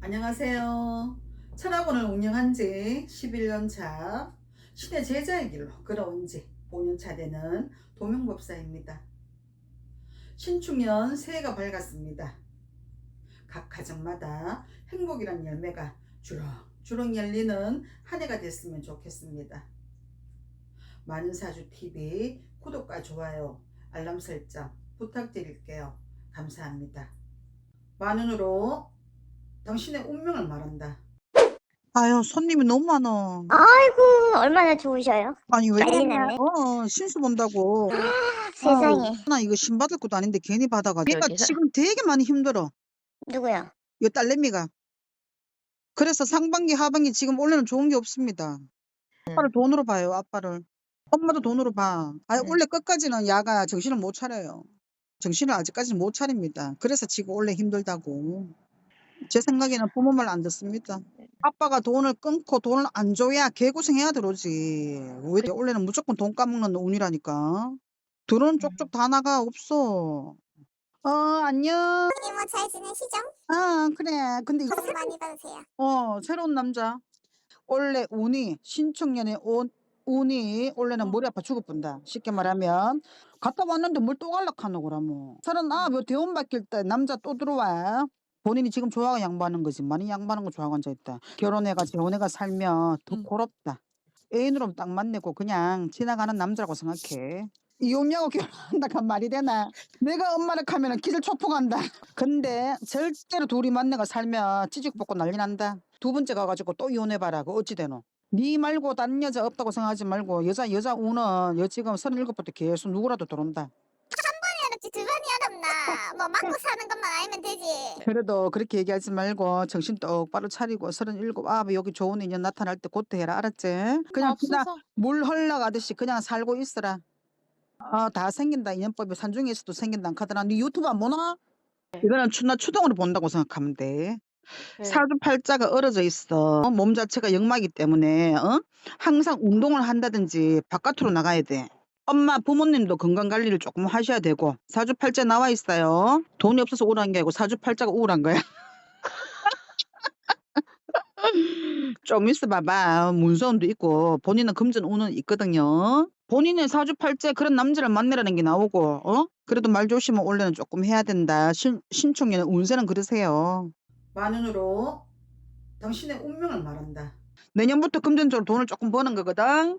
안녕하세요. 천학원을 운영한 지 11년 차 신의 제자의 길로 걸어온 지 5년 차 되는 도명법사입니다. 신축년 새해가 밝았습니다. 각 가정마다 행복이란 열매가 주렁주렁 열리는 한 해가 됐으면 좋겠습니다. 많은 사주 TV 구독과 좋아요, 알람 설정 부탁드릴게요. 감사합니다. 만원으로 당신의 운명을 말한다. 아유, 손님이 너무 많어. 아이고 얼마나 좋으셔요? 아니, 왜 난리 그래? 났네. 어, 신수 본다고. 세상에 나 이거 신 받을 것도 아닌데 괜히 받아가지고. 얘가 여기서? 지금 되게 많이 힘들어. 누구요? 이 딸내미가. 그래서 상반기, 하반기 지금 원래는 좋은 게 없습니다. 아빠를 돈으로 봐요, 아빠를. 엄마도 돈으로 봐. 아니, 음. 원래 끝까지는 야가 정신을 못 차려요. 정신을 아직까지는 못 차립니다. 그래서 지금 원래 힘들다고. 제 생각에는 부모 말 안 듣습니다. 아빠가 돈을 끊고 돈을 안 줘야 개고생해야 들어오지. 왜 원래는 무조건 돈 까먹는 운이라니까. 들어온 쪽쪽 다 나가 없어. 어 안녕. 이모 잘 지내시죠? 아 그래. 근데 이거 복 많이 받으세요. 어 새로운 남자. 원래 운이 신축년에 온 운이 원래는 머리 아파 죽어본다. 쉽게 말하면 갔다 왔는데 뭘 또 갈락하노 그러면. 서른 아뭐 대원 바뀔 때 남자 또 들어와. 본인이 지금 좋아가 양보하는 거지. 많이 양보하는 거 좋아하고 앉아 있다. 결혼해가 재혼해가 살면 더 음. 고롭다. 애인으로 딱 만나고 그냥 지나가는 남자라고 생각해. 이혼녀하고 결혼한다 그 말이 되나? 내가 엄마를 하면은 기절 초풍한다. 근데 절대로 둘이 만나가 살면 찌직볶고 난리 난다. 두 번째 가가지고 또 이혼해봐라. 그 어찌 되노? 니 말고 다른 여자 없다고 생각하지 말고 여자 여자 우는 여 지금 서른일곱부터 계속 누구라도 들어온다. 뭐 먹고 사는 것만 알면 되지. 그래도 그렇게 얘기하지 말고 정신 똑바로 차리고 서른일곱 아 여기 좋은 인연 나타날 때 그때 해라 알았지? 그냥 그냥 물 흘러가듯이 그냥 살고 있어라. 어, 다 생긴다 인연법이 산중에서도 생긴다 카더라. 네 유튜브 안 보나? 이거는 추나 추동으로 본다고 생각하면 돼. 사주팔자가 얼어져 있어. 어, 몸 자체가 역마기 때문에 어? 항상 운동을 한다든지 바깥으로 나가야 돼. 엄마 부모님도 건강 관리를 조금 하셔야 되고 사주팔자 나와 있어요. 돈이 없어서 우울한 게 아니고 사주팔자가 우울한 거야. 좀 있어 봐봐. 문서운도 있고 본인은 금전 운은 있거든요. 본인의 사주팔자에 그런 남자를 만나라는 게 나오고 어? 그래도 말 조심은 원래는 조금 해야 된다. 신, 신축년에 운세는 그러세요. 만원으로 당신의 운명을 말한다. 내년부터 금전적으로 돈을 조금 버는 거거든.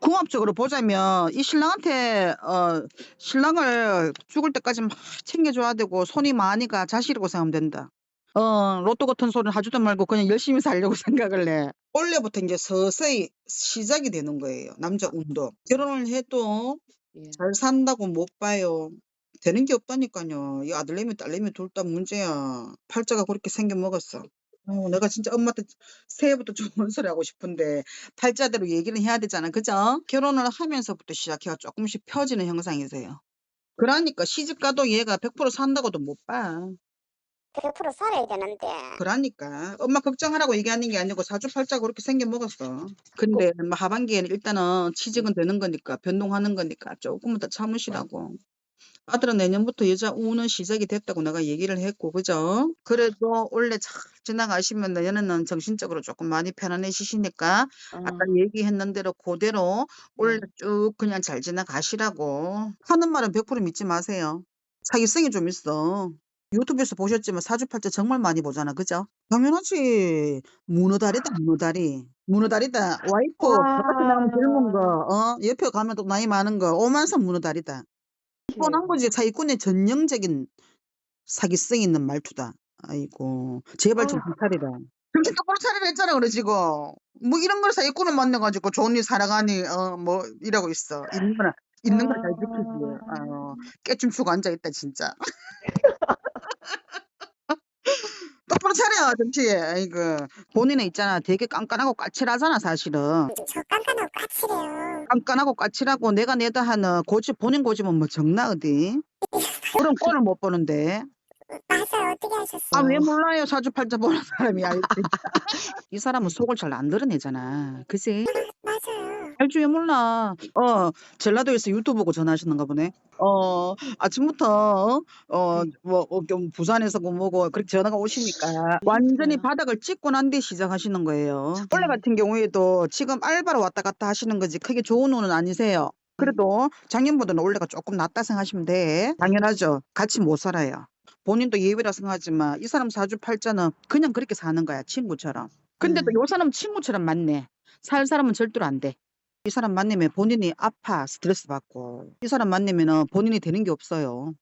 궁합적으로 보자면 이 신랑한테 어 신랑을 죽을 때까지 막 챙겨줘야 되고 손이 많이 가 자식이라고 생각하면 된다. 어 로또 같은 소리는 하지도 말고 그냥 열심히 살려고 생각을 해. 원래부터 이제 서서히 시작이 되는 거예요. 남자 운도. 결혼을 해도 예. 잘 산다고 못 봐요. 되는 게 없다니까요. 이 아들내미 딸내미 둘 다 문제야. 팔자가 그렇게 생겨 먹었어. 어, 내가 진짜 엄마한테 새해부터 좋은 소리 하고 싶은데 팔자대로 얘기를 해야 되잖아. 그죠? 결혼을 하면서부터 시작해가 조금씩 펴지는 형상이세요. 그러니까 시집가도 얘가 100% 산다고도 못 봐. 100% 살아야 되는데. 그러니까 엄마 걱정하라고 얘기하는 게 아니고 사주팔자가 그렇게 생겨 먹었어. 근데 뭐 하반기에는 일단은 취직은 되는 거니까 변동하는 거니까 조금만 더 참으시라고. 아들은 내년부터 여자 우는 시작이 됐다고 내가 얘기를 했고 그죠? 그래도 원래 잘 지나가시면 내년에는 정신적으로 조금 많이 편안해지시니까 아까 얘기했는 대로 그대로 원래 쭉 그냥 잘 지나가시라고 하는 말은 100% 믿지 마세요. 사기성이 좀 있어. 유튜브에서 보셨지만 사주팔자 정말 많이 보잖아. 그죠? 당연하지. 문어다리다, 문어다리. 문어다리다. 와이프, 바깥에 나가면 젊은 거, 어? 옆에 가면 또 나이 많은 거, 오만서 문어다리다. 뻔한 거지. 사기꾼의 전형적인 사기성 있는 말투다. 아이고. 제발 정신 차리라. 정신 똑바로 차리라 했잖아, 그래, 지금. 뭐 이런 걸 사기꾼을 만나가지고 좋은 일 살아가니, 어, 뭐, 이러고 있어. 있는 거나, 있는 걸잘 지키지. 어, 깨춤 추고 앉아있다, 진짜. 똑바로 차려, 정치. 아이고. 본인은 있잖아. 되게 깐깐하고 까칠하잖아, 사실은. 저 깐깐하고 까칠해요. 깐깐하고 까칠하고 내가 내다 하는 고집, 본인 고집은 뭐 적나, 어디? 그런 꼴을 못 보는데. 맞아요. 어떻게 하셨어요? 아, 왜 몰라요? 사주팔자 보는 사람이 알지. 이 사람은 속을 잘 안 드러내잖아. 그지? 맞아요. 알지 왜 몰라. 어 전라도에서 유튜브 보고 전화하시는가 보네. 어 아침부터 어뭐 부산에서 뭐 뭐고 그렇게 전화가 오시니까 완전히 바닥을 찍고 난 뒤에 시작하시는 거예요. 원래 같은 경우에도 지금 알바로 왔다 갔다 하시는 거지 크게 좋은 운은 아니세요. 그래도 작년보다는 올해가 조금 낫다 생각하시면 돼. 당연하죠. 같이 못 살아요. 본인도 예외라 생각하지만 이 사람 사주팔자는 그냥 그렇게 사는 거야 친구처럼. 근데 또 음. 요 사람 친구처럼 맞네. 살 사람은 절대로 안 돼. 이 사람 만나면 본인이 아파 스트레스 받고 이 사람 만나면은 본인이 되는 게 없어요.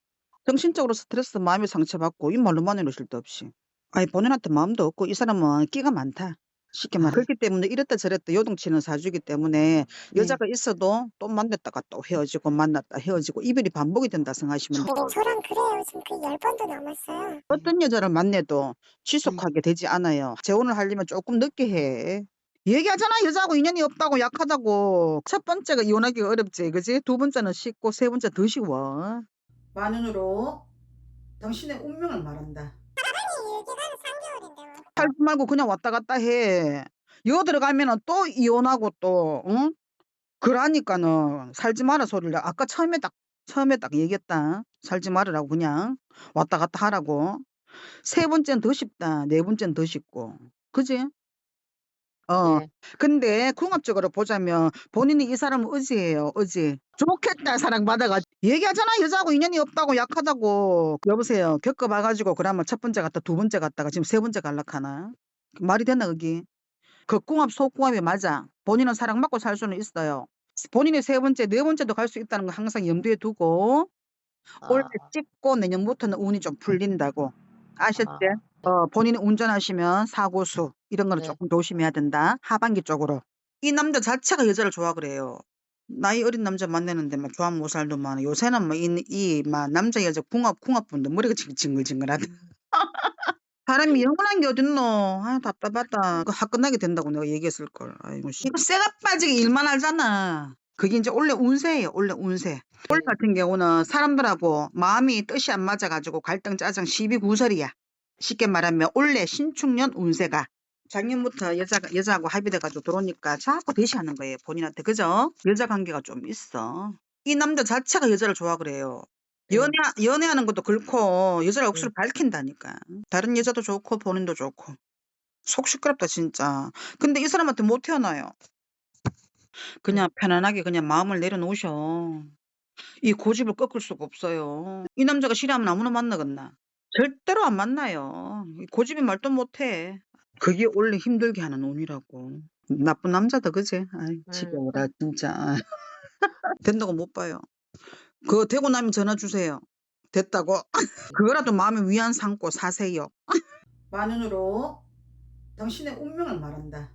정신적으로 스트레스 마음에 상처받고 이 말로만 해도 쓸데 없이. 아니 본인한테 마음도 없고 이 사람은 끼가 많다. 쉽게 말해. 그렇기 때문에 이랬다 저랬다 요동치는 사주기 때문에 네. 여자가 있어도 또 만났다가 또 헤어지고 만났다 헤어지고 이별이 반복이 된다 생각하시면 돼요. 저랑 그래요. 지금 그 열 번도 넘었어요. 어떤 여자를 만나도 지속하게 되지 않아요. 재혼을 하려면 조금 늦게 해. 얘기하잖아. 여자하고 인연이 없다고 약하다고. 첫 번째가 이혼하기가 어렵지. 그지? 두 번째는 쉽고 세 번째 더 쉬워 만운으로 당신의 운명을 말한다. 아니 얘기가 한 3개월인데 뭐. 살지 말고 그냥 왔다 갔다 해. 여 들어가면은 또 이혼하고 또 응? 그러니까는 살지 마라 소리를 아까 처음에 딱 처음에 딱 얘기했다. 살지 말으라고 그냥 왔다 갔다 하라고. 세 번째는 더 쉽다. 네 번째는 더 쉽고. 그지 어. 네. 근데 궁합적으로 보자면 본인이 이 사람은 의지예요 의지. 좋겠다 사랑받아가 얘기하잖아. 여자하고 인연이 없다고 약하다고. 여보세요. 겪어봐가지고 그러면 첫 번째 갔다 두 번째 갔다가 지금 세 번째 갈락하나? 말이 되나 여기 극궁합 속궁합이 맞아. 본인은 사랑받고 살 수는 있어요. 본인이 세 번째 네 번째도 갈 수 있다는 거 항상 염두에 두고 올해 아, 찍고 내년부터는 운이 좀 풀린다고. 아셨지? 아, 어, 본인이 운전하시면 사고수 이런 거는 네. 조금 조심해야 된다. 하반기 쪽으로. 이 남자 자체가 여자를 좋아 그래요. 나이 어린 남자 만나는데 막 좋아 못 살더만 요새는 뭐이막 남자 여자 궁합 궁합분들 머리가 징- 징글징글하다. 사람이 영원한 게 어딨노? 아 답답하다. 그학 끝나게 된다고 내가 얘기했을 걸. 아이고 씨. 이거 쇠가 빠지게 일만 알잖아. 그게 이제 원래 운세예요. 원래 운세. 올 네. 같은 경우는 사람들하고 마음이 뜻이 안 맞아가지고 갈등 짜증 시비 구설이야. 쉽게 말하면 올해 신축년 운세가 작년부터 여자가 여자하고 합의돼가지고 들어오니까 자꾸 대시하는 거예요 본인한테 그죠? 여자 관계가 좀 있어. 이 남자 자체가 여자를 좋아 그래요. 네. 연애 연애하는 것도 그렇고 여자를 억수로 밝힌다니까. 다른 여자도 좋고 본인도 좋고 속 시끄럽다 진짜. 근데 이 사람한테 못 태어나요. 그냥 편안하게 그냥 마음을 내려놓으셔. 이 고집을 꺾을 수가 없어요. 이 남자가 싫어하면 아무나 만나겠나? 절대로 안 만나요. 이 고집이 말도 못해. 그게 원래 힘들게 하는 운이라고. 나쁜 남자다 그지? 아이 지겨워라 진짜. 된다고 못 봐요. 그거 되고 나면 전화 주세요. 됐다고. 그거라도 마음에 위안 삼고 사세요. 만운으로 당신의 운명을 말한다.